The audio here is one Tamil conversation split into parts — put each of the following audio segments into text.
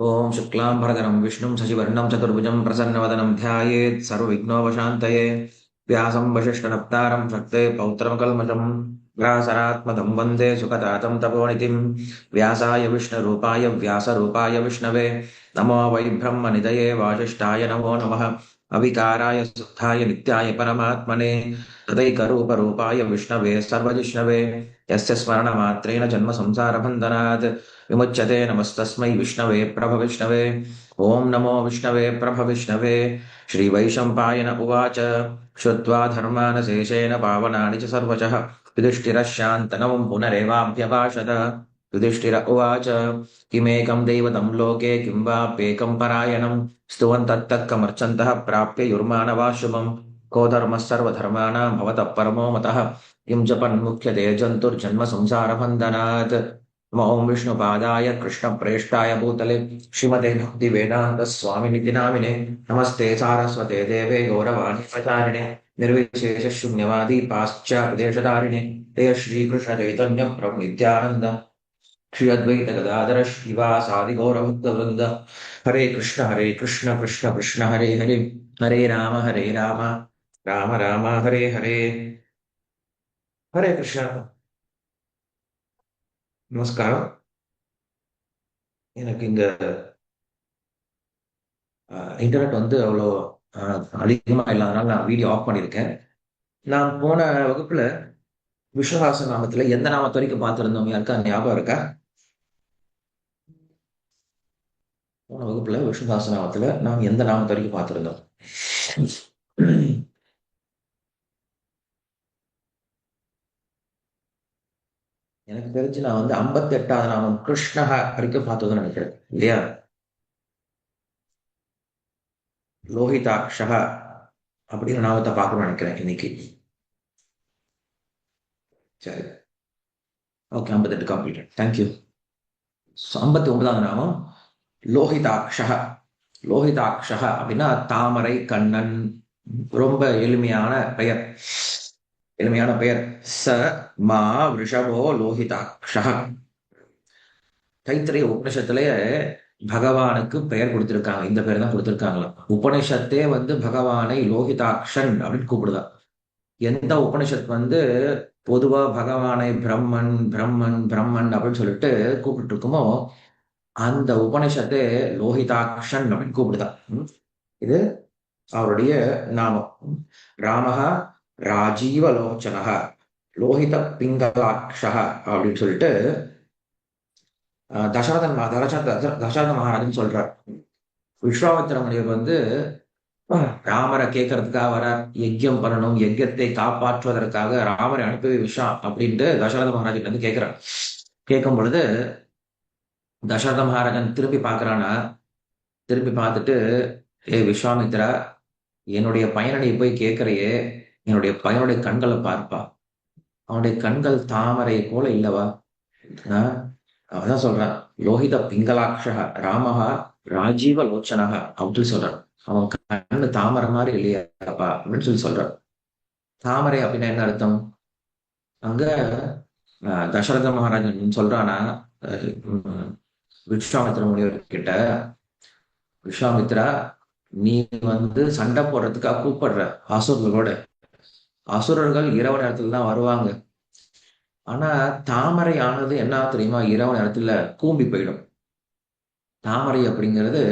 ॐ शुक्लाम्बरधरं विष्णुं शशिवर्णं, चतुर्भुजं प्रसन्नवदनं, ध्यायेत् सर्वविघ्नोपशान्तये। व्यासं वसिष्ठनप्तारं शक्ते पौत्रमकल्मषं, व्यासरात्मदं वंदे सुखतातं तपोनितिं। व्यासाय विष्णुरूपाय, व्यासरूपाय विष्णवे। नमो वै ब्रह्मनिधये वासिष्ठाय नमो नमः। अविकाराय, शुद्धाय, नित्याय परमात्मने। तदैकरूपरूपाय विष्णवे, सर्वजिष्णवे। यस्य स्मरणमात्रेण जन्मसंसारबन्धनात् विमुच्यते नमस्तस्मै विष्णवे प्रभविष्णवे ॐ नमो विष्णवे प्रभविष्णवे श्रीवैशम्पायन उवाच श्रुत्वा धर्मानशेषेण पावनानि च सर्वशः युधिष्ठिरः शान्तनवं पुनरेवाभ्यभाषत युधिष्ठिर उवाच किमेकं दैवतं लोके किं वाप्येकं परायणं स्तुवन्तत्तत्कमर्चन्तः प्राप्य युर्मानवा शुभं को धर्मः सर्वधर्माणां भवतः परमो मतः किं जपन्मुख्यते जन्तुर्जन्म संसारबन्धनात् ॐ विष्णुपादाय कृष्णप्रेष्ठाय भूतले श्रीमते भक्तिवेदान्तस्वामिनिति नामिने नमस्ते सारस्वते देवे गौरवाणि प्रचारिणे निर्विशेषशून्यवादी पाश्चात्यदेशधारिणे ते श्रीकृष्णचैतन्य प्रभु नित्यानन्द श्री अद्वैत गदाधर श्रीवासादि गौरभक्तवृन्द हरे कृष्ण हरे कृष्ण कृष्ण कृष्ण हरे हरे हरे राम हरे राम राम राम हरे हरे हरे कृष्ण நமஸ்காரம். எனக்கு இங்க இன்டர்நெட் வந்து அவ்வளோ அதிகமாக இல்லாதனால நான் வீடியோ ஆஃப் பண்ணியிருக்கேன். நான் போன வகுப்புல விஸ்வஹாச நாமத்தில் எந்த நாமத்து வரைக்கும் பார்த்துருந்தோம்? யாருக்கா ஞாபகம் இருக்கா? போன வகுப்பில் விஸ்வஹாச நாமத்தில் நாம் எந்த நாமத்து வரைக்கும் பார்த்துருந்தோம்? எனக்கு தெரிஞ்சு நான் வந்து ஐம்பத்தி எட்டாவது நாமம் கிருஷ்ணஹ வரைக்கும் பார்த்ததுன்னு நினைக்கிறேன். இல்லையா? லோஹிதாட்சக அப்படின்னு நாமத்தை பார்க்கணும்னு நினைக்கிறேன் இன்னைக்கு. சரி. ஓகே ஐம்பத்தெட்டு கம்ப்ளீட்டட் தேங்க்யூ ஐம்பத்தி ஒன்பதாவது நாமம் லோஹிதாட்சக லோஹிதாட்சக அப்படின்னா தாமரை கண்ணன் ரொம்ப எளிமையான பெயர். எளிமையான பெயர். ச மா ரிஷபோ லோஹிதாட்ச தைத்திரிய உபனிஷத்துலயே பகவானுக்கு பெயர் கொடுத்திருக்காங்க. இந்த பெயர் தான் கொடுத்திருக்காங்களாம். உபனிஷத்தே வந்து பகவானை லோகிதாக்ஷன் அப்படின்னு கூப்பிடுதா. எந்த உபனிஷத் வந்து பொதுவா பகவானை பிரம்மன் பிரம்மன் பிரம்மன் அப்படின்னு சொல்லிட்டு கூப்பிட்டு இருக்குமோ அந்த உபனிஷத்தே லோகிதாக்ஷன் அப்படின்னு கூப்பிடுதா. இது அவருடைய நாமம். ராமஹா ராஜீவலோச்சனக லோஹித பிங்களாட்சக அப்படின்னு சொல்லிட்டு தசரதன் தசரத மகாராஜன் சொல்றார். விஸ்வாமித்திர முனிவர் வந்து ராமரை கேட்கறதுக்காக வர யஜ்யம் பண்ணணும் யஜ்யத்தை காப்பாற்றுவதற்காக ராமரை அனுப்பி விஷா அப்படின்ட்டு தசரத மகாராஜன் வந்து கேட்கிறார். கேட்கும் பொழுது தசரத மகாராஜன் திரும்பி பார்க்கறானா? திரும்பி பார்த்துட்டு ஏ விஸ்வாமித்ரா என்னுடைய பையனை போய் கேட்கறையே. என்னுடைய பையனுடைய கண்களை பார்ப்பா. அவனுடைய கண்கள் தாமரை போல இல்லவா? அதான் சொல்றான் லோஹித பிங்களாட்சக ராமஹா ராஜீவ லோச்சனகா அப்படின்னு சொல்றான். அவன் கண்ணு தாமரை மாதிரி இல்லையாப்பா அப்படின்னு சொல்லி சொல்றான். தாமரை அப்படின்னா என்ன அர்த்தம்? அங்க தசரத மகாராஜன் சொல்றானா விஸ்வாமித்திர முனிவர் கிட்ட விஸ்வாமித்ரா நீ வந்து சண்டை போடுறதுக்காக கூப்பிடுற அசுரர்களோட அசுரர்கள் இரவு நேரத்துல தான் வருவாங்க. ஆனா தாமரை ஆனது என்ன தெரியுமா? இரவு நேரத்துல கூம்பி போயிடும். தாமரை அப்படிங்கிறது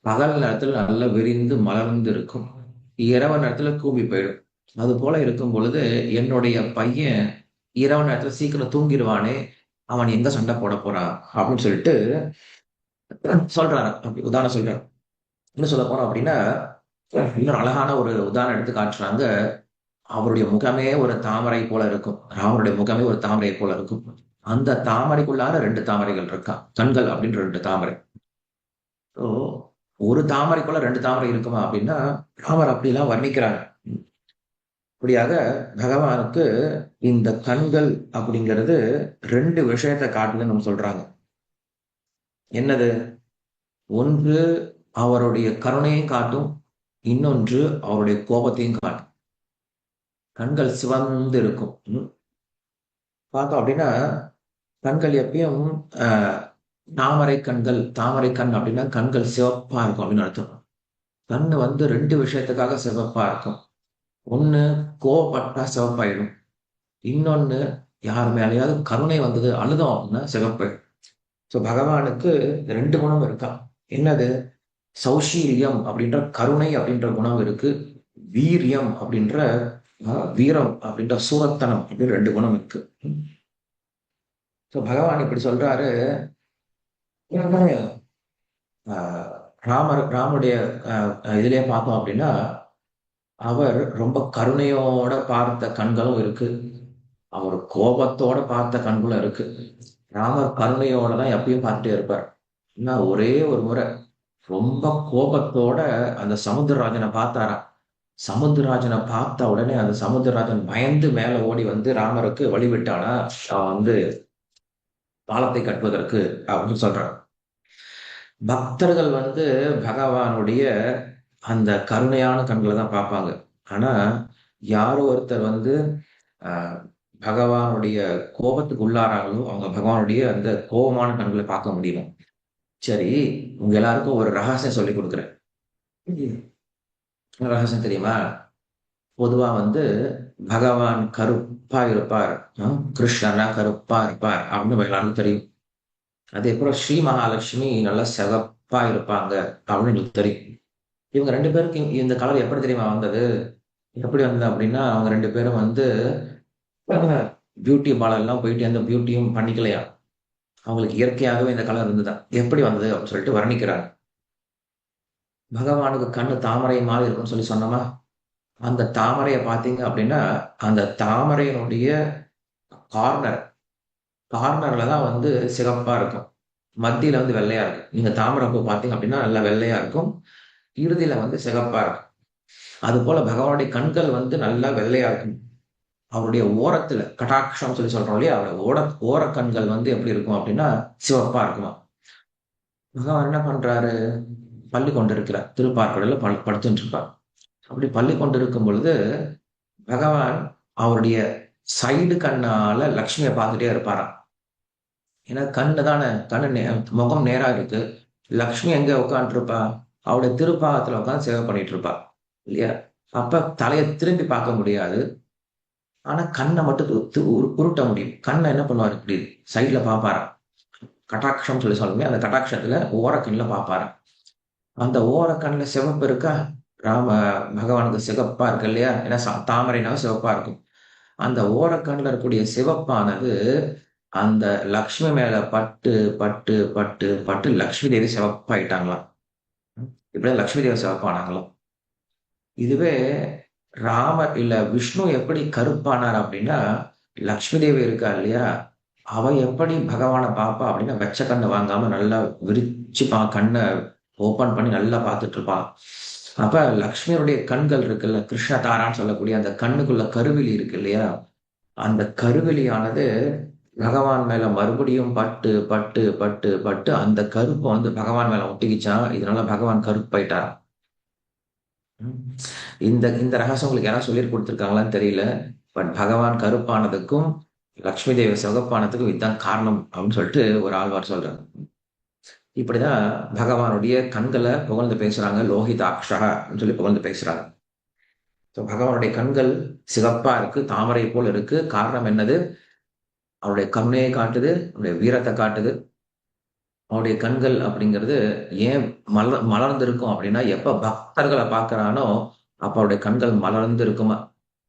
பகல் நேரத்துல நல்லா விரிந்து மலர்ந்து இருக்கும் இரவு நேரத்துல கூம்பி போயிடும். அது போல இருக்கும் பொழுது என்னுடைய பையன் இரவு நேரத்துல சீக்கிரம் தூங்கிடுவானே அவன் எங்க சண்டை போட போறான் அப்படின்னு சொல்லிட்டு சொல்றாரு. அப்படி உதாரணம் சொல்றாரு. என்ன சொல்ல போறான் அப்படின்னா இன்னொரு அழகான ஒரு உதாரணம் எடுத்து காட்டுறாங்க அவருடைய முகமே ஒரு தாமரை போல இருக்கும். ராமருடைய முகமே ஒரு தாமரை போல இருக்கும். அந்த தாமரைக்குள்ளார ரெண்டு தாமரைகள் இருக்கா? கண்கள் அப்படின்ற ரெண்டு தாமரை. ஸோ ஒரு தாமரைக்குள்ள ரெண்டு தாமரை இருக்குமா அப்படின்னா ராமர் அப்படிலாம் வர்ணிக்கிறாங்க. இப்படியாக பகவானுக்கு இந்த கண்கள் அப்படிங்கிறது ரெண்டு விஷயத்தை காட்டுதுன்னு நம்ம சொல்றாங்க. என்னது? ஒன்று அவருடைய கருணையும் காட்டும் இன்னொன்று அவருடைய கோபத்தையும் காட்டும். கண்கள் சிவந்து இருக்கும் பார்த்தோம் அப்படின்னா கண்கள் எப்பயும் தாமரை கண்கள் தாமரை கண் அப்படின்னா கண்கள் சிவப்பா இருக்கும் அப்படின்னு அர்த்தம். கண் வந்து ரெண்டு விஷயத்துக்காக சிவப்பா இருக்கும். ஒன்று கோவப்பட்டா சிவப்பாயிடும். இன்னொன்னு யார் மேலேயாவது கருணை வந்தது அழுதம் அப்படின்னா சிவப்பு ஸோ பகவானுக்கு ரெண்டு குணம் இருக்கா? என்னது? சௌஷீரியம் அப்படின்ற கருணை அப்படின்ற குணம் இருக்கு. வீரியம் அப்படின்ற வீரம் அப்படின்ற சூரத்தனம் அப்படின்னு ரெண்டு குணம் இருக்கு. ஸோ பகவான் இப்படி சொல்றாரு ராமர் ராமுடைய இதுலயே பார்த்தோம் அப்படின்னா அவர் ரொம்ப கருணையோட பார்த்த கண்களும் இருக்கு. அவர் கோபத்தோட பார்த்த கண்களும் இருக்கு. ராமர் கருணையோட தான் எப்பயும் பார்த்துட்டே இருப்பார். ஆனா ஒரே ஒரு முறை ரொம்ப கோபத்தோட அந்த சமுத்திரராஜனை பார்த்தாராம். சமுத்திரராஜனை பார்த்த உடனே அந்த சமுத்திரராஜன் பயந்து மேல ஓடி வந்து ராமருக்கு வழிவிட்டானா? வந்து பாலத்தை கட்டுவதற்கு அப்படின்னு சொல்றான். பக்தர்கள் வந்து பகவானுடைய அந்த கருணையான கண்களை தான் பார்ப்பாங்க. ஆனா யாரோ ஒருத்தர் வந்து பகவானுடைய கோபத்துக்கு உள்ளாராங்களோ அவங்க பகவானுடைய அந்த கோபமான கண்களை பார்க்க முடியும் சரி உங்க எல்லாருக்கும் ஒரு ரகசியம் சொல்லி கொடுக்குறேன். ரகசியம் தெரியுமா பொதுவா வந்து பகவான் கருப்பா இருப்பார். கிருஷ்ணனா கருப்பா இருப்பார். அப்படின்னு நம்ம எல்லாருக்கும் தெரியும். அதே போல ஸ்ரீ மகாலட்சுமி நல்லா சிவப்பா இருப்பாங்க அப்படின்னு எங்களுக்கு தெரியும். இவங்க ரெண்டு பேருக்கு இந்த கலர் எப்படி தெரியுமா வந்தது? எப்படி வந்தது அப்படின்னா அவங்க ரெண்டு பேரும் வந்து பியூட்டி எல்லாம் போயிட்டு எந்த பியூட்டியும் பண்ணிக்கலையா? அவங்களுக்கு இயற்கையாகவே இந்த கலர் இருந்துதான். எப்படி வந்தது அப்படின்னு சொல்லிட்டு வர்ணிக்கிறாங்க. பகவானுக்கு கண்ணு தாமரை மாதிரி இருக்கும்னு சொல்லி சொன்னோமா? அந்த தாமரையை பார்த்தீங்க அப்படின்னா அந்த தாமரையினுடைய கார்னர் கார்னரில் தான் வந்து சிகப்பாக இருக்கும். மத்தியில் வந்து வெள்ளையாக இருக்கும் நீங்கள் தாமரை பூ பார்த்தீங்க அப்படின்னா நல்லா வெள்ளையாக இருக்கும். இறுதியில் வந்து சிகப்பாக இருக்கும். அதுபோல் பகவானுடைய கண்கள் வந்து நல்லா வெள்ளையாக இருக்கும். அவருடைய ஓரத்தில் கடாட்சம் சொல்லி சொல்கிறோம் இல்லையா? அவருடைய ஓர ஓர கண்கள் வந்து எப்படி இருக்கும் அப்படின்னா சிவப்பாக இருக்குமா? பகவான் என்ன பண்ணுறாரு பள்ளி கொண்டு இருக்கிறார் பல் படுத்துட்டு இருப்பார் அப்படி பள்ளி கொண்டிருக்கும் பொழுது பகவான் அவருடைய சைடு கண்ணால லக்ஷ்மியை பார்த்துட்டே இருப்பாராம். ஏன்னா கண்ணு தானே கண்ணு நே முகம் நேரா இருக்கு. லக்ஷ்மி எங்க உட்காந்துருப்பா அவருடைய திருப்பாகத்துல உட்காந்து சேவை பண்ணிட்டு இருப்பா இல்லையா? அப்ப தலையை திரும்பி பார்க்க முடியாது. ஆனா கண்ணை மட்டும் உருட்ட முடியும். கண்ணை என்ன பண்ணுவார்? இப்படி சைட்ல பாப்பாராம் கட்டாட்சம் சொல்லி சொல்லுமே அந்த கட்டாட்சத்துல ஓரக்கண்ணில் பார்ப்பாரா அந்த ஓரக்கண்ணில் சிவப்பு இருக்கா? ராம பகவானுக்கு சிவப்பா இருக்கு இல்லையா? ஏன்னா சா- தாமரைனாலும் சிவப்பா இருக்கும். அந்த ஓரக்கண்ணில் இருக்கக்கூடிய சிவப்பானது அந்த லக்ஷ்மி மேல பட்டு பட்டு பட்டு பட்டு லக்ஷ்மி தேவி சிவப்பாயிட்டாங்களாம். இப்படிதான் லக்ஷ்மி தேவி சிவப்பானாங்களாம். இதுவே ராமர் இல்ல விஷ்ணு எப்படி கருப்பானார் அப்படின்னா லக்ஷ்மி தேவி இருக்கா இல்லையா? அவ எப்படி பகவானை பாப்பா அப்படின்னா வெச்ச கண்ணை வாங்காம நல்லா விரிச்சு பா கண்ணை ஓப்பன் பண்ணி நல்லா பார்த்துட்டு இருப்பான் அப்ப லக்ஷ்மியுடைய கண்கள் இருக்குல்ல கிருஷ்ண தாரான்னு சொல்லக்கூடிய அந்த கண்ணுக்குள்ள கருவிழி இருக்கு இல்லையா? அந்த கருவிழியானது பகவான் மேல மறுபடியும் பட்டு பட்டு பட்டு பட்டு அந்த கருப்பை வந்து பகவான் மேல ஒட்டிக்கிச்சான் இதனால பகவான் கருப்பாயிட்டார் இந்த இந்த ரகசியம் உங்களுக்கு யாராவது சொல்லி கொடுத்துருக்காங்களான்னு தெரியல. பட் பகவான் கருப்பானதுக்கும் லக்ஷ்மி தேவி சிவப்பானதுக்கும் இதுதான் காரணம் அப்படின்னு சொல்லிட்டு ஒரு ஆழ்வார் இப்படி இப்படிதான் பகவானுடைய கண்களை புகழ்ந்து பேசுறாங்க லோகிதாட்சகன்னு அப்படின்னு சொல்லி புகழ்ந்து பேசுறாங்க. ஸோ பகவானுடைய கண்கள் சிவப்பா இருக்கு தாமரை போல் இருக்கு. காரணம் என்னது? அவருடைய கருணையை காட்டுது அவருடைய வீரத்தை காட்டுது. அவருடைய கண்கள் அப்படிங்கிறது ஏன் மலர் மலர்ந்திருக்கும் அப்படின்னா எப்ப பக்தர்களை பார்க்கறானோ அப்ப அவருடைய கண்கள் மலர்ந்து இருக்குமா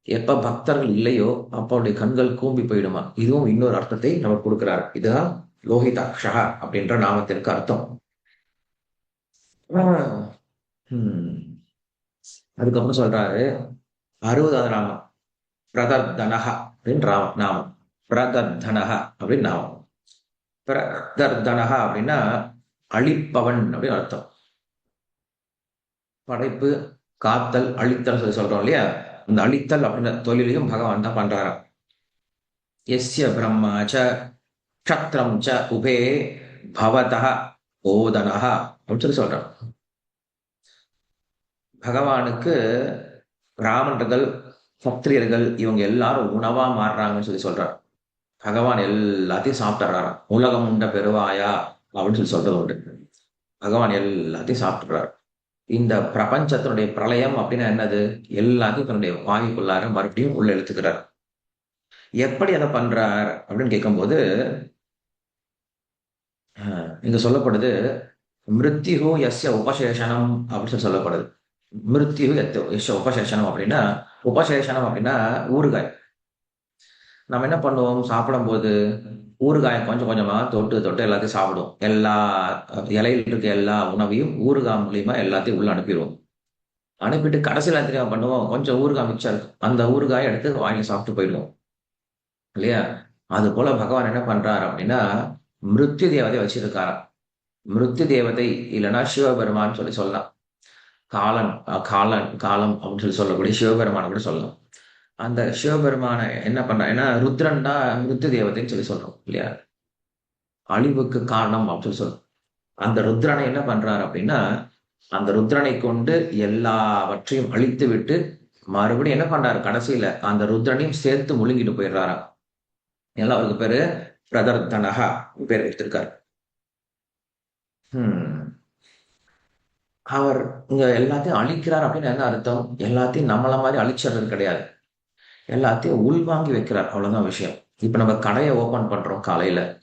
எப்ப பக்தர்கள் இல்லையோ அப்ப அவருடைய கண்கள் கூம்பி போயிடுமா? இதுவும் இன்னொரு அர்த்தத்தை நம்ம கொடுக்குறாரு. இதுதான் லோகிதாக்ஷா அப்படின்ற நாமத்திற்கு அர்த்தம். அதுக்கப்புறம் சொல்றாரு அறுபதாவது நாமம் பிரதர்தனஹா அப்படின்னு நாமம். பிரதர்தனஹா அப்படின்னு நாமம். பிரதர்தனஹா அப்படின்னா அழிப்பவன் அப்படின்னு அர்த்தம். படைப்பு காத்தல் அழித்தல் சொல்லி சொல்றோம் இல்லையா? இந்த அழித்தல் அப்படின்ற தொழிலையும் பகவான் தான் பண்றாராம். எஸ்ய பிரம்மா ச ச உபே பவத ஓதனஹ அப்படின்னு சொல்லி சொல்றான். பகவானுக்கு பிராமணர்கள் சத்திரியர்கள் இவங்க எல்லாரும் உணவா மாறுறாங்கன்னு சொல்லி சொல்றார் பகவான் எல்லாத்தையும் சாப்பிட்டுறாராம் உலகம் உண்ட பெருவாயா அப்படின்னு சொல்லி சொல்றது உண்டு. பகவான் எல்லாத்தையும் சாப்பிட்டுறாரு. இந்த பிரபஞ்சத்தினுடைய பிரளயம் அப்படின்னா என்னது? எல்லாத்தையும் தன்னுடைய வாயுக்குள்ளார மறுபடியும் உள்ள எழுத்துக்கிறார் எப்படி அதை பண்றார் அப்படின்னு கேட்கும்போது இங்க சொல்லப்படுது மிருத்யு எஸ்ய உபசேஷனம் அப்படின்னு சொல்லி சொல்லப்படுது மிருத்யு எஸ்ய உபசேஷனம் அப்படின்னா உபசேஷனம் அப்படின்னா ஊறுகாய். நம்ம என்ன பண்ணுவோம்? சாப்பிடும்போது ஊறுகாயை கொஞ்சம் கொஞ்சமா தொட்டு தொட்டு எல்லாத்தையும் சாப்பிடுவோம். எல்லா இலையில் இருக்க எல்லா உணவையும் ஊறுகாய் மூலியமா எல்லாத்தையும் உள்ள அனுப்பிடுவோம். அனுப்பிட்டு கடைசியில் தெரியாம பண்ணுவோம்? கொஞ்சம் ஊறுகாய் மிச்சம் அந்த ஊறுகாயை எடுத்து வாங்கி சாப்பிட்டு போயிடுவோம். இல்லையா? அது போல பகவான் என்ன பண்றாரு அப்படின்னா மிருத்யு தேவதை வச்சிருக்காராம். மிருத்யு தேவதை இல்லைன்னா சிவபெருமான்னு சொல்லி சொல்லலாம். காலன் காலன் காலம் அப்படின்னு சொல்லி சொல்லக்கூடிய சிவபெருமான கூட சொல்லலாம். அந்த சிவபெருமானை என்ன பண்ற ஏன்னா ருத்ரன் தான் மிருத்யு தேவதைன்னு சொல்லி சொல்றோம் இல்லையா? அழிவுக்கு காரணம் அப்படின்னு சொல்லி சொல்றோம். அந்த ருத்ரனை என்ன பண்றாரு அப்படின்னா அந்த ருத்ரனை கொண்டு எல்லாவற்றையும் அழித்து விட்டு மறுபடியும் என்ன பண்றாரு கடைசியில அந்த ருத்ரனையும் சேர்த்து முழுங்கிட்டு போயிடுறாரா எல்லாம் அவருக்கு பேரு பிரதர்தனகா பேர் வைத்திருக்கார். Hmm. அவர் இங்க எல்லாத்தையும் அழிக்கிறார் அப்படின்னு என்ன அர்த்தம்? எல்லாத்தையும் நம்மள மாதிரி அழிச்சிடுறது கிடையாது. எல்லாத்தையும் உள்வாங்கி வைக்கிறார். அவ்வளவுதான் விஷயம். இப்ப நம்ம கடையை ஓபன் பண்றோம் காலையில.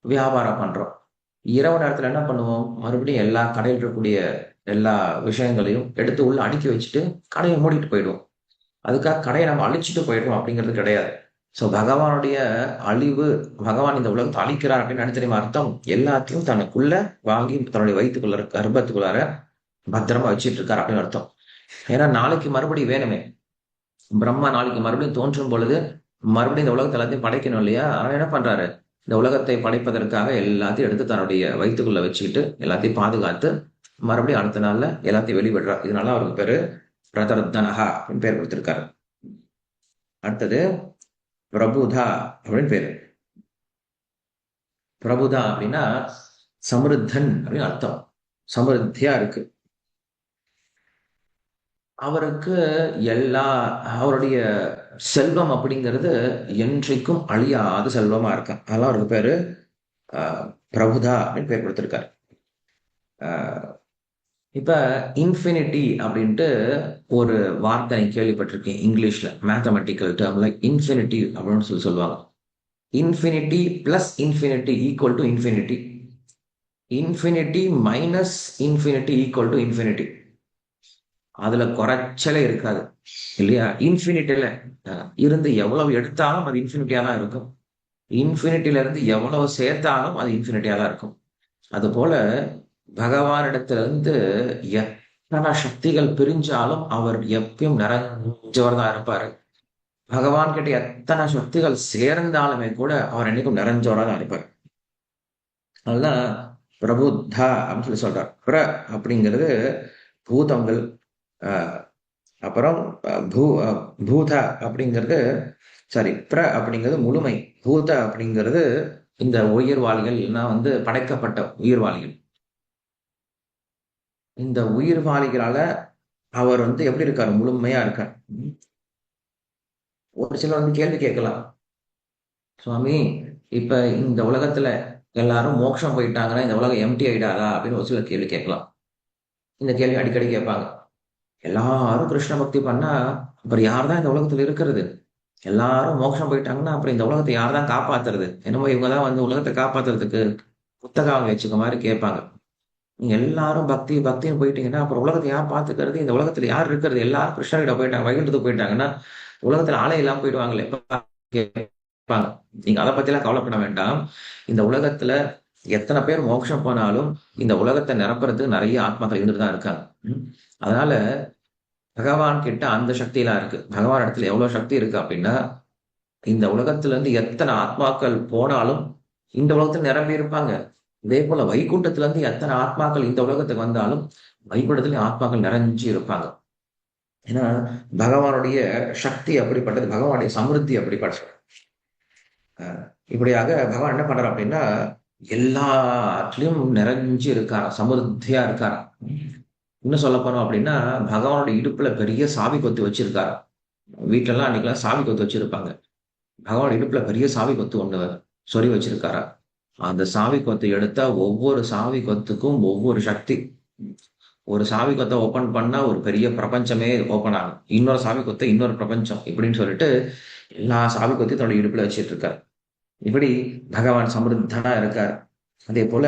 வியாபாரம் பண்றோம். இரவு நேரத்துல என்ன பண்ணுவோம்? மறுபடியும் எல்லா கடையில் இருக்கக்கூடிய எல்லா விஷயங்களையும் எடுத்து உள்ள அடுக்கி வச்சுட்டு கடையை மூடிட்டு போயிடுவோம். அதுக்காக கடையை நம்ம அழிச்சிட்டு போயிடுவோம் அப்படிங்கிறது கிடையாது. ஸோ பகவானுடைய அழிவு பகவான் இந்த உலகத்தை அழிக்கிறார் அப்படின்னு நினைச்ச அர்த்தம் எல்லாத்தையும் தனக்குள்ள வாங்கி தன்னுடைய வயிற்றுக்குள்ள கர்ப்பத்துக்குள்ளார பத்திரமா வச்சுட்டு இருக்கார் அப்படின்னு அர்த்தம். ஏன்னா நாளைக்கு மறுபடியும் வேணுமே. பிரம்மா நாளைக்கு மறுபடியும் தோன்றும் பொழுது மறுபடியும் இந்த உலகத்தை எல்லாத்தையும் படைக்கணும் இல்லையா? அவன் என்ன பண்றாரு? இந்த உலகத்தை படைப்பதற்காக எல்லாத்தையும் எடுத்து தன்னுடைய வயிற்றுக்குள்ள வச்சுக்கிட்டு எல்லாத்தையும் பாதுகாத்து மறுபடியும் அடுத்த நாள்ல எல்லாத்தையும் வெளிவிடுறார் இதனால அவருக்கு பேரு பிரதர்தனஹா அப்படின்னு பேர் கொடுத்திருக்காரு. அடுத்தது பிரபுதா அப்படின்னு பேரு. பிரபுதா அப்படின்னா சமிருத்தன் அப்படின்னு அர்த்தம். சமிருத்தியா இருக்கு. அவருக்கு எல்லா அவருடைய செல்வம் அப்படிங்கிறது என்றைக்கும் அழியாத செல்வமா இருக்கும். அதெல்லாம் அவருக்கு பேரு பிரபுதா அப்படின்னு பேர் கொடுத்திருக்காரு. இப்ப இன்ஃபினிட்டி அப்படின்ட்டு ஒரு வார்த்தை கேள்விப்பட்டிருக்கேன் இங்கிலீஷ்ல மேத்தமெட்டிக்கல் டேர்ம்ல இன்ஃபினிட்டி அப்படின்னு சொல்லி சொல்லுவாங்க. Infinity plus infinity equal to infinity infinity minus infinity equal to infinity அதுல குறைச்சலே இருக்காது இல்லையா? இன்ஃபினிட்டில இருந்து எவ்வளவு எடுத்தாலும் அது இன்ஃபினிட்டியா தான் இருக்கும். இன்ஃபினிட்டில இருந்து எவ்வளவு சேர்த்தாலும் அது இன்ஃபினிட்டியா தான் இருக்கும். அது போல பகவானிடத்திலிருந்து எத்தனை சக்திகள் பிரிஞ்சாலும் அவர் எப்பயும் நிறைஞ்சவர் தான் இருப்பாரு. பகவான் கிட்ட எத்தனை சக்திகள் சேர்ந்தாலுமே கூட அவர் என்னைக்கும் நிறைஞ்சவரா தான் இருப்பார். அதுதான் பிரபுத்தா அப்படின்னு சொல்லி சொல்றார். பிர அப்படிங்கிறது பூதங்கள் அப்புறம் பூ பூத அப்படிங்கிறது சாரி பிர அப்படிங்கிறது முழுமை பூத அப்படிங்கிறது இந்த உயிர்வாளிகள் இல்லைன்னா வந்து படைக்கப்பட்ட உயிர்வாளிகள். இந்த உயிர்வாளிகளால அவர் வந்து எப்படி இருக்காரு? முழுமையா இருக்கார். ஒரு சிலர் வந்து கேள்வி கேட்கலாம். சுவாமி இப்ப இந்த உலகத்துல எல்லாரும் மோட்சம் போயிட்டாங்கன்னா இந்த உலகம் எம்டி ஆயிடாதா? அப்படின்னு ஒரு சிலர் கேள்வி கேட்கலாம். இந்த கேள்வி அடிக்கடி கேட்பாங்க. எல்லாரும் கிருஷ்ண பக்தி பண்ணா அப்புறம் யார் தான் இந்த உலகத்துல இருக்கிறது? எல்லாரும் மோட்சம் போயிட்டாங்கன்னா அப்புறம் இந்த உலகத்தை யார் தான் காப்பாத்துறது? என்னமோ இவங்க தான் வந்து உலகத்தை காப்பாத்துறதுக்கு புத்தகம் வச்சுக்க மாதிரி கேட்பாங்க. நீங்க எல்லாரும் பக்தி பக்தின்னு போயிட்டீங்கன்னா அப்புறம் உலகத்தை யார் பார்த்துக்கிறது? இந்த உலகத்துல யார் இருக்கிறது? எல்லாரும் கிருஷ்ணகிட்ட போயிட்டாங்க வைகுண்டத்துக்கு போயிட்டாங்கன்னா உலகத்துல ஆலை எல்லாம் போயிடுவாங்களே. கேட்பாங்க. நீங்க அதை பத்தி எல்லாம் கவலைப்பட வேண்டாம். இந்த உலகத்துல எத்தனை பேர் மோட்சம் போனாலும் இந்த உலகத்தை நிரப்புறதுக்கு நிறைய ஆத்மாக்கள் இருந்துட்டு தான் இருக்காங்க. அதனால பகவான் கிட்ட அந்த சக்தி எல்லாம் இருக்கு. பகவான் இடத்துல எவ்வளவு சக்தி இருக்கு அப்படின்னா இந்த உலகத்துல இருந்து எத்தனை ஆத்மாக்கள் போனாலும் இந்த உலகத்துல நிரம்பி இருப்பாங்க. இதே போல வைகுண்டத்துல இருந்து எத்தனை ஆத்மாக்கள் இந்த உலகத்துக்கு வந்தாலும் வைகுண்டத்துலயும் ஆத்மாக்கள் நிறைஞ்சு இருப்பாங்க. ஏன்னா பகவானுடைய சக்தி அப்படிப்பட்டது பகவானுடைய சமிருத்தி அப்படிப்பட்டது இப்படியாக பகவான் என்ன பண்றார் அப்படின்னா எல்லாத்துலயும் நிறைஞ்சு இருக்காராம் சமிருத்தியா இருக்காராம் இன்னும் சொல்ல போனோம் அப்படின்னா பகவானோட இடுப்புல பெரிய சாவி கொத்து வச்சிருக்காரு. வீட்டுல எல்லாம் அன்னைக்கெல்லாம் சாவி கொத்து வச்சிருப்பாங்க. பகவான் இடுப்புல பெரிய சாவி கொத்து ஒண்ணு சொறி வச்சிருக்காரா. அந்த சாவி கொத்தை எடுத்தா ஒவ்வொரு சாவி கொத்துக்கும் ஒவ்வொரு சக்தி. ஒரு சாவி கொத்தை ஓப்பன் பண்ணா ஒரு பெரிய பிரபஞ்சமே ஓப்பன் ஆகும். இன்னொரு சாவி கொத்தை இன்னொரு பிரபஞ்சம் இப்படின்னு சொல்லிட்டு எல்லா சாவி கொத்தையும் தன்னோட இடுப்புல வச்சிட்டு இருக்கார். இப்படி பகவான் சமிருத்தனா இருக்கார். அதே போல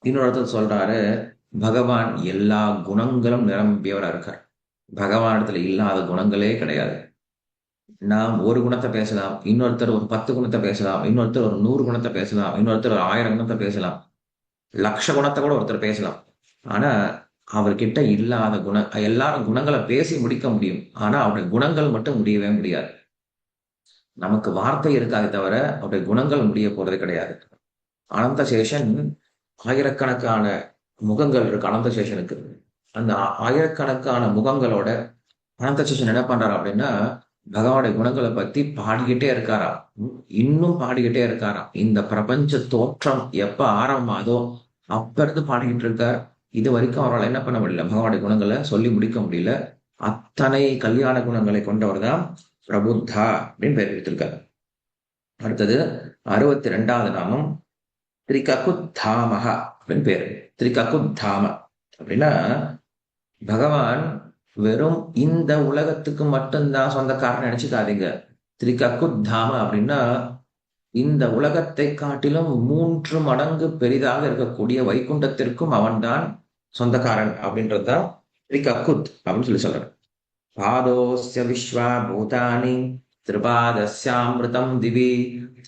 இன்னொரு இடத்துல சொல்றாரு பகவான் எல்லா குணங்களும் நிரம்பியவரா இருக்கார். பகவான் இடத்துல இல்லாத குணங்களே கிடையாது. நாம் ஒரு குணத்தை பேசலாம் இன்னொருத்தர் ஒரு பத்து குணத்தை பேசலாம் இன்னொருத்தர் ஒரு நூறு குணத்தை பேசலாம் இன்னொருத்தர் ஒரு ஆயிரம் குணத்தை பேசலாம். லட்ச குணத்தை கூட ஒருத்தர் பேசலாம். ஆனா அவர்கிட்ட இல்லாத குண எல்லாரும் குணங்களை பேசி முடிக்க முடியும். ஆனா அவருடைய குணங்கள் மட்டும் முடியவே முடியாது. நமக்கு வார்த்தை இருக்காதே தவிர அவருடைய குணங்கள் முடிய போறது கிடையாது. அனந்த சேஷன் ஆயிரக்கணக்கான முகங்கள் இருக்கு அனந்த சேஷனுக்கு. அந்த ஆயிரக்கணக்கான முகங்களோட அனந்த சேஷன் என்ன பண்றாரு அப்படின்னா பகவானுடைய குணங்களை பத்தி பாடிக்கிட்டே இருக்காராம் இன்னும் பாடிக்கிட்டே இருக்காராம் இந்த பிரபஞ்ச தோற்றம் எப்ப ஆரம்பமாதோ அப்ப இருந்து பாடிக்கிட்டு இருக்கார். இது வரைக்கும் அவரால் என்ன பண்ண முடியல? பகவானுடைய குணங்களை சொல்லி முடிக்க முடியல. அத்தனை கல்யாண குணங்களை கொண்டவர் தான் பிரபுத்தா அப்படின்னு பெயர் எடுத்திருக்காரு அடுத்தது அறுபத்தி ரெண்டாவது நாமம் திரிககுத்தாமகா அப்படின்னு பேர் திரிககுத்தாம அப்படின்னா பகவான் வெறும் இந்த உலகத்துக்கு மட்டும்தான் சொந்தக்காரன் நினைச்சுக்காதீங்க. திரிகக்குத்தாம அப்படின்னா இந்த உலகத்தை காட்டிலும் மூன்று மடங்கு பெரிதாக இருக்கக்கூடிய வைகுண்டத்திற்கும் அவன்தான் சொந்தக்காரன் அப்படின்றதுதான் திரிகக்குத் அப்படின்னு சொல்லி சொல்றேன் பாதோஸ்ய விஸ்வா பூதானி திரிபாதஸ்யாமிருதம் திவி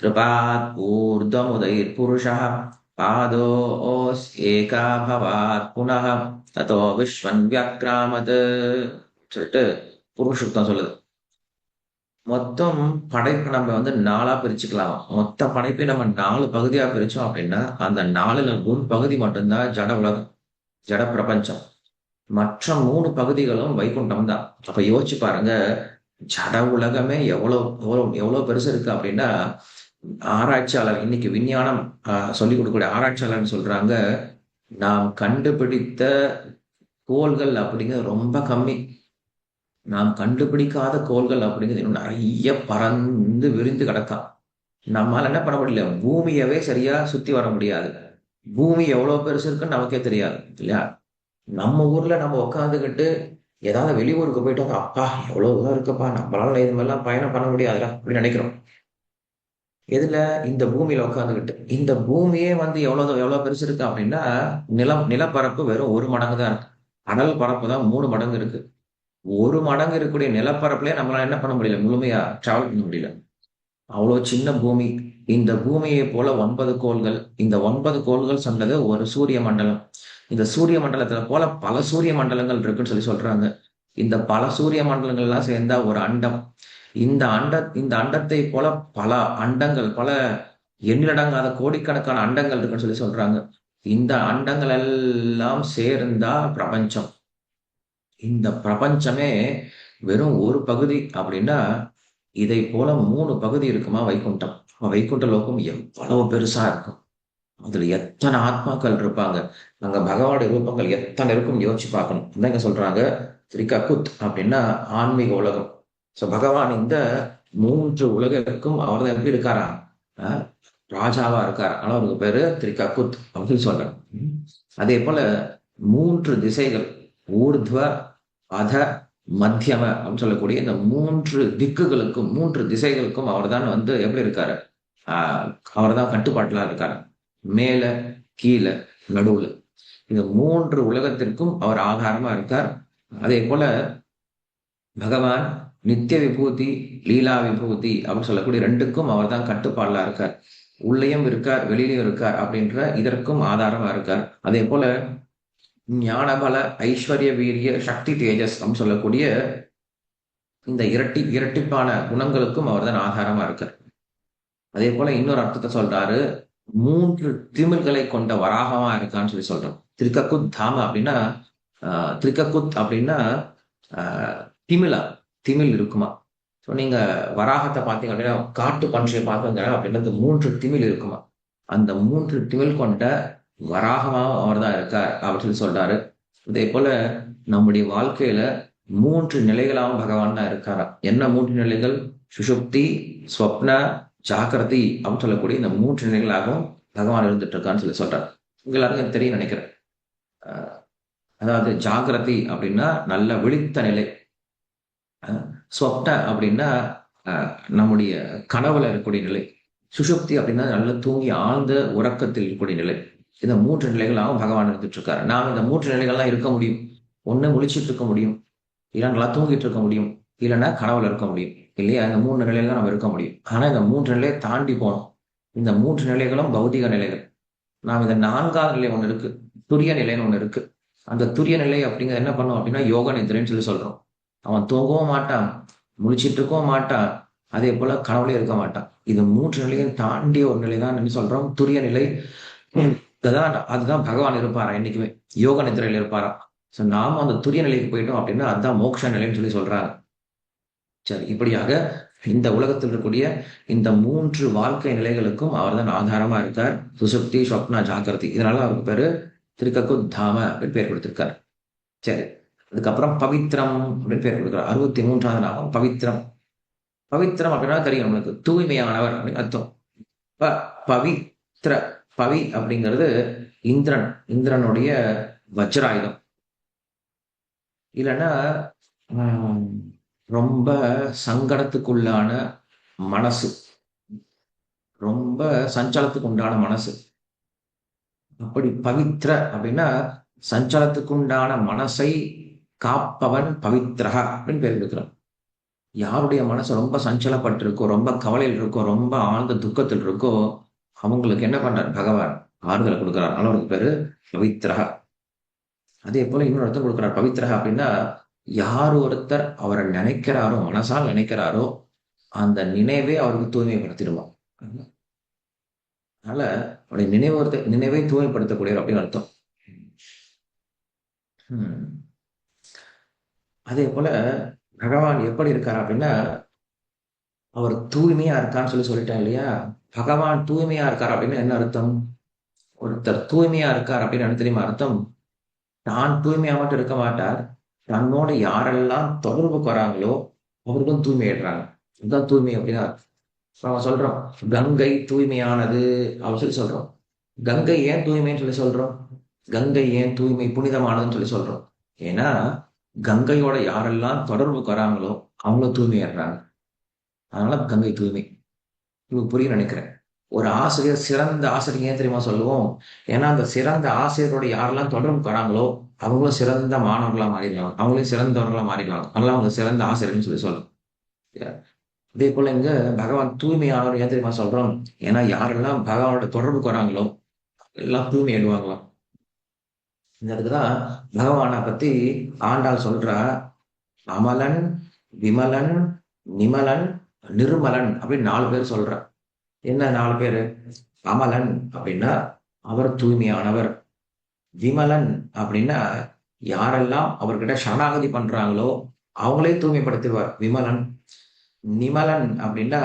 திரிபாத் ஊர்தமுதைர் புருஷः. பாதோஸ் ஏகா பவாத் புனக ததோ விஸ்வன் வியாக்கிராமது சொல்லிட்டு புருஷுத்தம் சொல்லுது. மொத்தம் படைப்பு நம்ம வந்து நாலா பிரிச்சுக்கலாம். மொத்த படைப்பை நம்ம நாலு பகுதியா பிரிச்சோம் அப்படின்னா அந்த நாலுல ஒரு பகுதி மட்டும்தான் ஜட உலகம் ஜட பிரபஞ்சம். மற்ற மூணு பகுதிகளும் வைகுண்டம் தான். அப்ப யோசிச்சு பாருங்க ஜட உலகமே எவ்வளவு எவ்வளவு பெருசு இருக்கு அப்படின்னா ஆராய்ச்சியாளர் இன்னைக்கு விஞ்ஞானம் சொல்லிக் கொடுக்கக்கூடிய ஆராய்ச்சியாளர்னு சொல்றாங்க நாம் கண்டுபிடித்த கோள்கள் அப்படிங்கிறது ரொம்ப கம்மி. நாம் கண்டுபிடிக்காத கோள்கள் அப்படிங்கிறது இன்னும் நிறைய பறந்து விரிந்து கிடக்கான் நம்மளால என்ன பண்ண முடியல? பூமியவே சரியா சுத்தி வர முடியாது. பூமி எவ்வளவு பெருசு இருக்குன்னு நமக்கே தெரியாது இல்லையா? நம்ம ஊர்ல நம்ம உட்காந்துக்கிட்டு ஏதாவது வெளியூருக்கு போயிட்டு வந்து அப்பா எவ்வளவு தூரம் இருக்குப்பா? நம்மளால இது மாதிரிலாம் பயணம் பண்ண முடியாதுல அப்படின்னு நினைக்கிறோம். எதுல? இந்த பூமியில உட்காந்துக்கிட்டு இந்த பூமியே வந்து எவ்வளவு எவ்வளவு பெருசு இருக்கு அப்படின்னா நிலம் நிலப்பரப்பு வெறும் ஒரு மடங்கு தான் இருக்கு. அனல் பரப்பு தான் மூணு மடங்கு இருக்கு. ஒரு மடங்கு இருக்கக்கூடிய நிலப்பரப்புல நம்மளால என்ன பண்ண முடியல? முழுமையா டிராவல் பண்ண முடியல. அவ்வளவு சின்ன பூமி. இந்த பூமியை போல ஒன்பது கோள்கள். இந்த ஒன்பது கோள்கள் சொன்னது ஒரு சூரிய மண்டலம். இந்த சூரிய மண்டலத்துல போல பல சூரிய மண்டலங்கள் இருக்குன்னு சொல்லி சொல்றாங்க. இந்த பல சூரிய மண்டலங்கள்லாம் சேர்ந்தா ஒரு அண்டம். இந்த அண்ட இந்த அண்டத்தை போல பல அண்டங்கள் பல எண்ணிலடங்காத கோடிக்கணக்கான அண்டங்கள் இருக்குன்னு சொல்லி சொல்றாங்க. இந்த அண்டங்கள் எல்லாம் சேர்ந்தா பிரபஞ்சம். இந்த பிரபஞ்சமே வெறும் ஒரு பகுதி அப்படின்னா இதை போல மூணு பகுதி இருக்குமா வைகுண்டம். வைகுண்ட லோகம் எவ்வளவு பெருசா இருக்கும். அதுல எத்தனை ஆத்மாக்கள் இருப்பாங்க. அங்க பகவானுடைய ரூபங்கள் எத்தனை இருக்கும் யோசிச்சு பார்க்கணும். என்னங்க சொல்றாங்க? திரிககுத் அப்படின்னா ஆன்மீக உலகம். சோ பகவான் இந்த மூன்று உலகிற்கும் அவர் தான் எப்படி இருக்காரா ராஜாவா இருக்கார். ஆனா அவருக்கு பேரு திரிககுத் அப்படின்னு சொல்றாங்க. அதே போல மூன்று திசைகள் ஊர்துவ அத மத்தியம அப்படின்னு சொல்லக்கூடிய இந்த மூன்று திக்குகளுக்கும் மூன்று திசைகளுக்கும் அவர் தான் வந்து எப்படி இருக்காரு? ஆஹ் அவர் தான் கட்டுப்பாட்டுலாம் இருக்காரு. மேல கீழே நடுவுல. இந்த மூன்று உலகத்திற்கும் அவர் ஆதாரமா இருக்கார். அதே போல பகவான் நித்திய விபூதி லீலா விபூதி அப்படின்னு சொல்லக்கூடிய ரெண்டுக்கும் அவர் தான் கட்டுப்பாடலா இருக்கார். உள்ளேயும் இருக்கார் வெளியிலையும் இருக்கார் அப்படின்ற இதற்கும் ஆதாரமா இருக்கார். அதே போல ஞானபல ஐஸ்வர்ய வீரிய சக்தி தேஜஸ் அப்படின்னு சொல்லக்கூடிய இந்த இரட்டி இரட்டிப்பான குணங்களுக்கும் அவர் தான் ஆதாரமா இருக்கார். அதே போல இன்னொரு அர்த்தத்தை சொல்றாரு மூன்று திமில்களை கொண்ட வராகமா இருக்கான்னு சொல்லி சொல்றோம். திருக்கக்குத் தாம அப்படின்னா திருக்கக்குத் அப்படின்னா திமிலா. திமில் இருக்குமா? ஸோ நீங்க வராகத்தை பார்த்தீங்க அப்படின்னா காட்டு பன்றியை பார்த்தீங்க அப்படின்றது மூன்று திமில் இருக்குமா? அந்த மூன்று திமில் கொண்ட வராகமாக அவர் தான் இருக்கார் அப்படின்னு சொல்லி சொல்றாரு. இதே போல நம்முடைய வாழ்க்கையில மூன்று நிலைகளாகவும் பகவான் தான் இருக்காரா? என்ன மூன்று நிலைகள்? சுஷுப்தி ஸ்வப்ன ஜாக்கிரதி அப்படின்னு சொல்லக்கூடிய இந்த மூன்று நிலைகளாகவும் பகவான் இருந்துட்டு இருக்கான்னு சொல்லி சொல்றாரு. உங்க எல்லாருக்கும் தெரியும் நினைக்கிறேன். அதாவது ஜாகிரதி அப்படின்னா நல்ல விழித்த நிலை. சொப்ட அப்படின்னா நம்முடைய கனவுல இருக்கக்கூடிய நிலை சுஷுப்தி அப்படின்னா நல்ல தூங்கி ஆழ்ந்த உறக்கத்தில் இருக்கக்கூடிய நிலை. இந்த மூன்று நிலைகளாகவும் பகவான் இருந்துட்டு இருக்காரு. நாம் இந்த மூன்று நிலைகள்லாம் இருக்க முடியும். ஒன்று முழிச்சிட்டு இருக்க முடியும். இல்லைன்னா நல்லா தூங்கிட்டு இருக்க முடியும். இல்லைன்னா கனவுல இருக்க முடியும். இல்லையா? இந்த மூன்று நிலையில நம்ம இருக்க முடியும். ஆனால் இந்த மூன்று நிலையை தாண்டி போனோம். இந்த மூன்று நிலைகளும் பௌதிக நிலைகள். நாம் இந்த நான்காவது நிலை ஒன்று இருக்கு. துரிய நிலைன்னு ஒன்று இருக்கு. அந்த துரிய நிலை அப்படிங்கிற என்ன பண்ணோம் அப்படின்னா யோக நிதிரைன்னு சொல்லி சொல்றோம். அவன் தூங்கவும் மாட்டான் முழிச்சிட்டு இருக்கவும் மாட்டான் அதே போல கனவுலயே இருக்க மாட்டான். இது மூன்று நிலையும் தாண்டிய ஒரு நிலை தான் என்ன சொல்றோம். துரிய நிலை அதுதான் அதுதான் பகவான் இருப்பாரா என்னைக்குமே? யோக நிதிரையில் இருப்பாரா? ஸோ நாம அந்த துரிய நிலைக்கு போயிட்டோம் அப்படின்னா அதுதான் மோக்ஷ நிலைன்னு சொல்லி சொல்றாங்க சரி இப்படியாக இந்த உலகத்தில் இருக்கக்கூடிய இந்த மூன்று வாழ்க்கை நிலைகளுக்கும் அவர் தான் ஆதாரமா இருக்கார். சுசுப்தி ஸ்வப்னா ஜாகிரதி இதனால அவருக்கு பேரு திருக்கக்கு தாம அப்படின்னு பேர் கொடுத்திருக்காரு. சரி அதுக்கப்புறம் பவித்ரம் அப்படின்னு பேர் கொடுக்குறார். அறுபத்தி மூன்றாவது நாமம் பவித்ரம். பவித்ரம் அப்படின்னா தெரியும் நம்மளுக்கு தூய்மையானவர் அப்படின்னு அர்த்தம். ப பவித்ர பவி அப்படிங்கிறது இந்திரன் இந்திரனுடைய வஜ்ராயுதம். இல்லைன்னா ரொம்ப சங்கடத்துக்குள்ளான மனசு. ரொம்ப சஞ்சலத்துக்கு உண்டான மனசு. அப்படி பவித்ர அப்படின்னா சஞ்சலத்துக்குண்டான மனசை காப்பவன் பவித்ரஹா அப்படின்னு பேர் இருக்கிறான் யாருடைய மனசு ரொம்ப சஞ்சலப்பட்டிருக்கோ ரொம்ப கவலையில் இருக்கோ ரொம்ப ஆழ்ந்த துக்கத்தில் இருக்கோ அவங்களுக்கு என்ன பண்றார்? பகவான் ஆறுதலை கொடுக்குறார். அவனுக்கு அவருக்கு பேரு பவித்ரஹா. அதே போல இன்னொரு அர்த்தம் கொடுக்குறார். பவித்ரஹா அப்படின்னா யார் ஒருத்தர் அவரை நினைக்கிறாரோ மனசால் நினைக்கிறாரோ அந்த நினைவே அவருக்கு தூய்மைப்படுத்திடுவான் அதனால அவருடைய நினைவு நினைவை தூய்மைப்படுத்தக்கூடியவர் அப்படின்னு அர்த்தம். அதே போல பகவான் எப்படி இருக்கார் அப்படின்னா அவர் தூய்மையா இருக்கான்னு சொல்லி சொல்லிட்டேன் இல்லையா? பகவான் தூய்மையா இருக்கார் அப்படின்னு என்ன அர்த்தம்? ஒருத்தர் தூய்மையா இருக்கார் அப்படின்னு என்ன தெரியுமா அர்த்தம்? தான் தூய்மையா மட்டும் இருக்க மாட்டார். தன்னோட யாரெல்லாம் தொடர்பு கொறாங்களோ அவர்களும் தூய்மையிடுறாங்க இதுதான் தூய்மை அப்படின்னா நம்ம சொல்றோம் கங்கை தூய்மையானது அப்படின்னு சொல்லி சொல்றோம். கங்கை ஏன் தூய்மைன்னு சொல்லி சொல்றோம்? கங்கை ஏன் தூய்மை புனிதமானதுன்னு சொல்லி சொல்றோம். ஏன்னா கங்கையோட யாரெல்லாம் தொடர்புக்கு வராங்களோ அவங்களும் தூய்மையாடுறாங்க அதனால கங்கை தூய்மை. உங்களுக்கு புரிய நினைக்கிறேன். ஒரு ஆசிரியர் சிறந்த ஆசிரியர் ஏன் தெரியுமா சொல்லுவோம்? ஏன்னா அந்த சிறந்த ஆசிரியரோட யாரெல்லாம் தொடர்புக்கு வராங்களோ அவங்களும் சிறந்த மாணவர்களாக மாறிடுவாங்க. அவங்களும் சிறந்தவர்களாக மாறிடுவாங்க. அதனால அவங்க சிறந்த ஆசிரியர்னு சொல்லி சொல்லலாம். இதே போல இங்க பகவான் தூய்மையானவர் ஏன் தெரியுமா சொல்றோம்? ஏன்னா யாரெல்லாம் பகவானோட தொடர்புக்கு வராங்களோ எல்லாம் தூய்மை ஆயிடுவாங்களாம் அதுக்குதான் பகவானை பத்தி ஆண்டாள் சொல்றா அமலன் விமலன் நிமலன் நிர்மலன் அப்படின்னு நாலு பேர் சொல்ற. என்ன நாலு பேரு? அமலன் அப்படின்னா அவர் தூய்மையானவர். விமலன் அப்படின்னா யாரெல்லாம் அவர்கிட்ட சரணாகதி பண்றாங்களோ அவங்களே தூய்மைப்படுத்திடுவார் விமலன் நிமலன் அப்படின்னா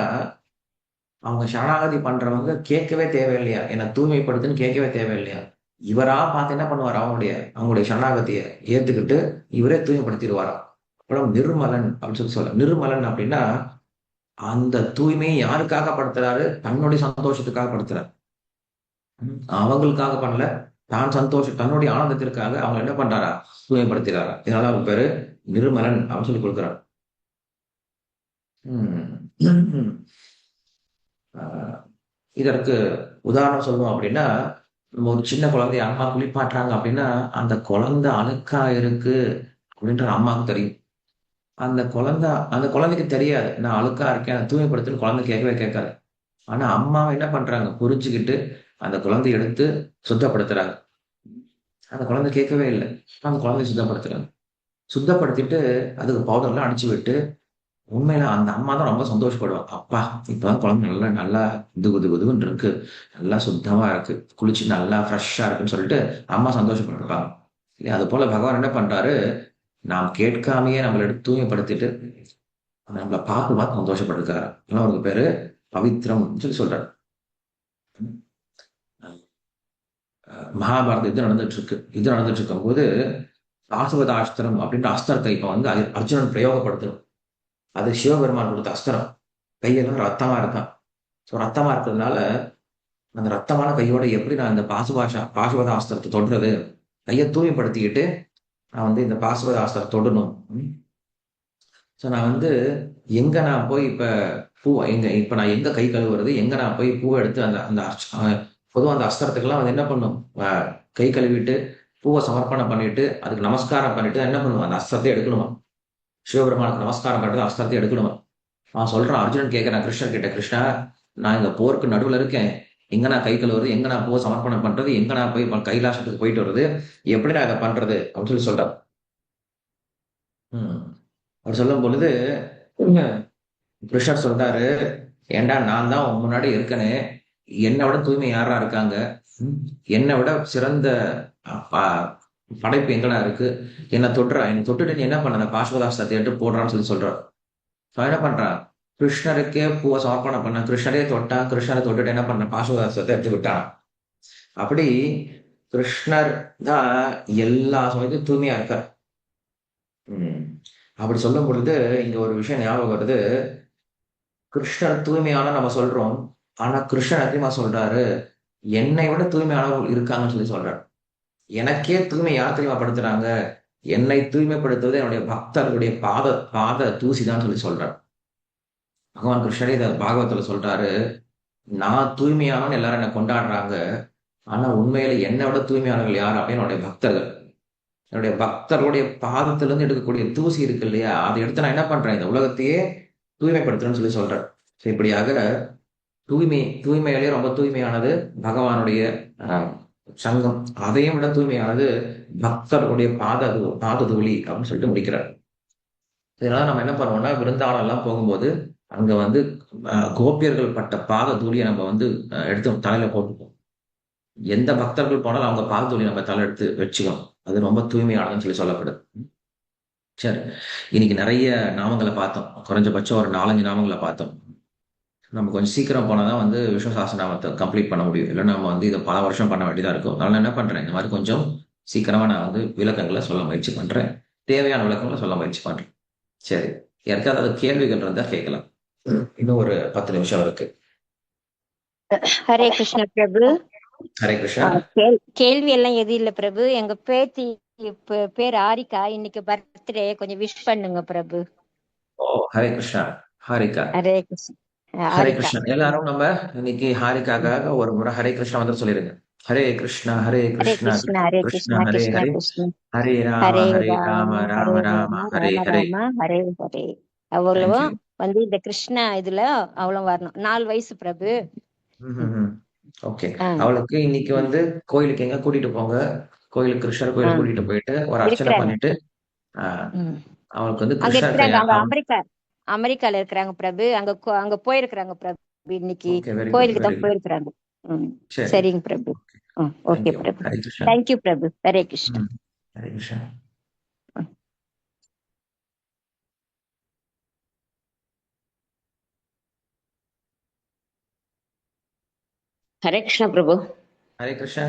அவங்க சரணாகதி பண்றவங்க கேட்கவே தேவையில்லையா? என்ன தூய்மைப்படுத்துன்னு கேட்கவே தேவையில்லையா? இவரா பார்த்து என்ன பண்ணுவார்? அவங்களுடைய அவங்களுடைய சரணாகத்தியை ஏத்துக்கிட்டு இவரே தூய்மைப்படுத்திடுவாராம் அப்புறம் நிர்மலன் அப்படின்னு சொல்லி சொல்ல நிர்மலன் அப்படின்னா அந்த தூய்மையை யாருக்காக படுத்துறாரு? தன்னுடைய சந்தோஷத்துக்காக படுத்துறாரு. அவங்களுக்காக பண்ணல. தான் சந்தோஷம் தன்னுடைய ஆனந்தத்திற்காக அவங்க என்ன பண்றாரா? தூய்மைப்படுத்துறாரா. இதனால அவங்க பேரு நிர்மலன் அப்படின்னு சொல்லி கொடுக்குறாரு. இதற்கு உதாரணம் சொல்லுவோம் அப்படின்னா நம்ம ஒரு சின்ன குழந்தைய அம்மா குளிப்பாட்டுறாங்க அப்படின்னா அந்த குழந்தை அழுக்கா இருக்கு அப்படின்ற அம்மாவுக்கு தெரியும். அந்த குழந்தை அந்த குழந்தைக்கு தெரியாது. நான் அழுக்கா இருக்கேன் தூய்மைப்படுத்துன்னு குழந்தை கேட்கவே கேட்காது. ஆனா அம்மாவை என்ன பண்றாங்க? புரிஞ்சுக்கிட்டு அந்த குழந்தைய எடுத்து சுத்தப்படுத்துறாங்க. அந்த குழந்தை கேட்கவே இல்லை. அந்த குழந்தைய சுத்தப்படுத்துறாங்க. சுத்தப்படுத்திட்டு அதுக்கு பவுடர்லாம் அடிச்சு விட்டு உண்மையில அந்த அம்மா தான் ரொம்ப சந்தோஷப்படுவாங்க அப்பா இப்பதான் குழந்தை நல்லா நல்லா இது குது குதுன்னு இருக்கு. நல்லா சுத்தமா இருக்கு. குளிச்சு நல்லா ஃப்ரெஷ்ஷா இருக்குன்னு சொல்லிட்டு அம்மா சந்தோஷப்பட்டிருப்பாங்க. இல்லையா? அது போல பகவான் என்ன பண்றாரு? நாம் கேட்காமையே நம்மளை எடுத்து தூய்மைப்படுத்திட்டு நம்மளை பார்த்து பார்த்து சந்தோஷப்பட்டிருக்காரு. அதெல்லாம் அவருக்கு பேரு பவித்ரம் சொல்லி சொல்றாரு. மகாபாரத இது நடந்துட்டு இருக்கு இது நடந்துட்டு இருக்கும் போது அப்படின்ற அஸ்திரத்தை இப்ப வந்து அர்ஜுனன் பிரயோகப்படுத்தணும் அது சிவபெருமான் கொடுத்த அஸ்திரம். கையெல்லாம் ரத்தமா இருக்கான். ஸோ ரத்தமா இருக்கிறதுனால அந்த ரத்தமான கையோட எப்படி நான் இந்த பாசுபாஷா பாசுபத ஆஸ்திரத்தை தொடுறது? கையை தூய்மைப்படுத்திக்கிட்டு நான் வந்து இந்த பாசுபத ஆஸ்திரத்தை தொடணும். ஸோ நான் வந்து எங்க நான் போய் இப்ப பூ எங்க இப்ப நான் எங்க கை கழுவுறது? எங்க நான் போய் பூவை எடுத்து அந்த அந்த பொதுவாக அந்த அஸ்திரத்துக்கெல்லாம் வந்து என்ன பண்ணும்? கை கழுவிட்டு பூவை சமர்ப்பணம் பண்ணிட்டு அதுக்கு நமஸ்காரம் பண்ணிட்டு என்ன பண்ணுவான்? அந்த அஸ்திரத்தை எடுக்கணுமா? சிவபெருமானுக்கு நமஸ்காரம் பண்ணுறது அஸ்திரத்தை எடுக்கணுமா. நான் சொல்றேன் அர்ஜுனன் கேட்கிறேன் கிருஷ்ணன் கிட்ட கிருஷ்ணா நான் இந்த போருக்கு நடுவில் இருக்கேன். எங்க நான் கை கழுவுறது எங்க நான் போய் சமர்ப்பணம் பண்றது எங்க நான் போய் கைலாசத்துக்கு போயிட்டு வருது எப்படி நான் அதை பண்றது அப்படின்னு சொல்லி சொல்றேன் உம் அவர் சொல்லும் பொழுது கிருஷ்ணர் சொல்றாரு ஏண்டா நான் தான் முன்னாடி இருக்கனே என்னை விட தூய்மை யாரா இருக்காங்க? என்னை விட சிறந்த படைப்பு எங்கடா இருக்கு? என்ன தொட்டுறா என்னை தொட்டுட்டு நீ என்ன பண்ண? பாஸ்வதாசத்தை எடுத்து போடுறான்னு சொல்லி சொல்ற. என்ன பண்றான் கிருஷ்ணருக்கே பூவை சமர்ப்பணம் பண்ண கிருஷ்ணரே தொட்டான் கிருஷ்ணரை தொட்டுட்டு என்ன பண்ண? பாஸ்வதாசத்தை எடுத்து விட்டான் அப்படி கிருஷ்ணர் தான் எல்லா சமயத்தையும் தூய்மையா இருக்கார். உம் அப்படி சொல்லும் பொழுது இங்க ஒரு விஷயம் ஞாபகம் வருது. கிருஷ்ணர் தூய்மையான நம்ம சொல்றோம். ஆனா கிருஷ்ணன் அதிகமா சொல்றாரு. என்னை விட தூய்மையானவர்கள் இருக்காங்கன்னு சொல்லி சொல்றாரு. எனக்கே தூய்மை யார் தெரியுமா படுத்துறாங்க? என்னை தூய்மைப்படுத்துவது என்னுடைய பக்தர்களுடைய பாத பாத தூசி தான் சொல்லி சொல்றார். பகவான் கிருஷ்ணரே இதை பாகவத்துல சொல்றாரு நான் தூய்மையானவன் எல்லாரும் என்னை கொண்டாடுறாங்க ஆனா உண்மையில என்னை விட தூய்மையானவர்கள் யார் அப்படின்னு என்னுடைய பக்தர்கள். என்னுடைய பக்தர்களுடைய பாதத்திலிருந்து எடுக்கக்கூடிய தூசி இருக்கு இல்லையா? அதை எடுத்து நான் என்ன பண்றேன்? இந்த உலகத்தையே தூய்மைப்படுத்துறேன்னு சொல்லி சொல்றேன் இப்படியாக தூய்மை தூய்மையிலேயே ரொம்ப தூய்மையானது பகவானுடைய சங்கம். அதையும் விட தூய்மையானது பக்தர்களுடைய பாத பாத தூளி அப்படின்னு சொல்லிட்டு முடிக்கிறார். இதனால நம்ம என்ன பண்ணுவோம்னா விருந்தாளம் எல்லாம் போகும்போது அங்க வந்து கோபியர்கள் பட்ட பாத தூளியை நம்ம வந்து எடுத்து தலையில போட்டுப்போம். எந்த பக்தர்கள் போனாலும் அவங்க பாத தூளி நம்ம தலை எடுத்து வச்சுக்கணும். அது ரொம்ப தூய்மையானதுன்னு சொல்லி சொல்லப்படுது சரி. இன்னைக்கு நிறைய நாமங்களை பார்த்தோம். குறைஞ்சபட்சம் ஒரு நாலஞ்சு நாமங்களை பார்த்தோம். நம்ம கொஞ்சம் சீக்கிரம் போனால் தான் வந்து விஸ்வசாசனாமத்தை கம்ப்ளீட் பண்ண முடியும். இல்லை நம்ம வந்து இதை பல வருஷம் பண்ண வேண்டியதாக இருக்கும். அதனால என்ன பண்ணுறேன் இந்த மாதிரி கொஞ்சம் சீக்கிரமாக நான் வந்து விளக்கங்களை சொல்ல முயற்சி பண்ணுறேன் தேவையான விளக்கங்களை சொல்ல முயற்சி பண்ணுறேன் சரி. யாருக்காவது அது கேள்விகள் இருந்தால் கேட்கலாம். இன்னும் ஒரு பத்து நிமிஷம் இருக்கு. ஹரே கிருஷ்ண பிரபு. ஹரே கிருஷ்ணா. கேள்வி எல்லாம் எதுவும் இல்ல பிரபு. எங்க பேத்தி பேர் ஆரிகா. இன்னைக்கு பர்த்டே கொஞ்சம் விஷ் பண்ணுங்க பிரபு. ஓ ஹரே கிருஷ்ணா. ஹாரிகா. ஹரே கிருஷ்ணா. ஹரே கிருஷ்ணன். எல்லாரும் நம்ம இன்னைக்கு ஹாரிக்காக ஒரு முறை ஹரே கிருஷ்ணா வந்து சொல்லிருங்க. ஹரே கிருஷ்ணா ஹரே கிருஷ்ணா ஹரே கிருஷ்ணா ஹரே ஹரே. ஹரே ராம ஹரே ராம ராம ராம ஹரே ஹரே. ஹரே ஹரே. அவ்வளவும் வந்து இந்த கிருஷ்ணா இதுல அவ்வளவு வரணும். நாலு வயசு பிரபு. ஓகே. அவளுக்கு இன்னைக்கு வந்து கோயிலுக்கு எங்க கூட்டிட்டு போங்க? கோயிலுக்கு கிருஷ்ணர் கோயிலுக்கு கூட்டிட்டு போயிட்டு ஒரு அர்ச்சனை பண்ணிட்டு அவளுக்கு வந்து கிருஷ்ணர் அமெரிக்கா அமெரிக்கால இருக்கிறாங்க பிரபு. அங்க அங்க போயிருக்கிறாங்க பிரபு இன்னைக்கு. கோயிலுக்கு தான் போயிருக்கிறாங்க. சரிங்க Prabhu. Okay Prabhu. Thank you Prabhu. Hare Krishna Hare Krishna Hare Krishna Prabhu. Hare Krishna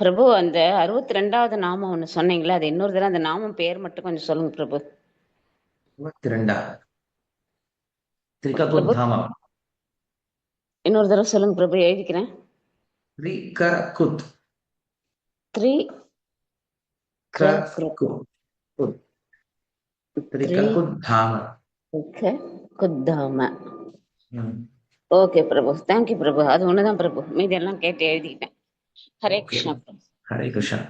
Prabhu அந்த அறுபத்தி ரெண்டாவது நாமம் ஒண்ணு சொன்னீங்களா அது இன்னொரு தடவை அந்த நாமம் பேர் மட்டும் கொஞ்சம் சொல்லுங்க பிரபு. இருபத்தி ரெண்டா திரிககுத்தாமம் இன்னொரு தடவை சொல்லுங்க பிரபு எழுதிக்கிறேன். த்ரீ திரிககுத்தாம குத்தாம okay Prabhu thank you Prabhu. அது ஒண்ணுதான் பிரபு. மீதி எல்லாம் கேட்டு எழுதிக்கிட்டேன். ஹரே கிருஷ்ணா ஹரே கிருஷ்ணா.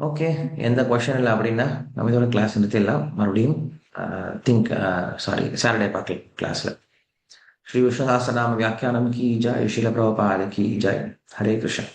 ஓகே எந்த கொஷன் இல்லை அப்படின்னா நம்ம இதோட கிளாஸ் நிறுத்திடலாம் மறுபடியும் திங்க் சாரி சாட்டர்டே பார்க்கலாம் கிளாஸில் ஸ்ரீ விஸ்வதாசநாம வியாக்கியானம் கி ஜாய் ஷீல பிரபபாத கி ஜாய். ஹரே கிருஷ்ணன்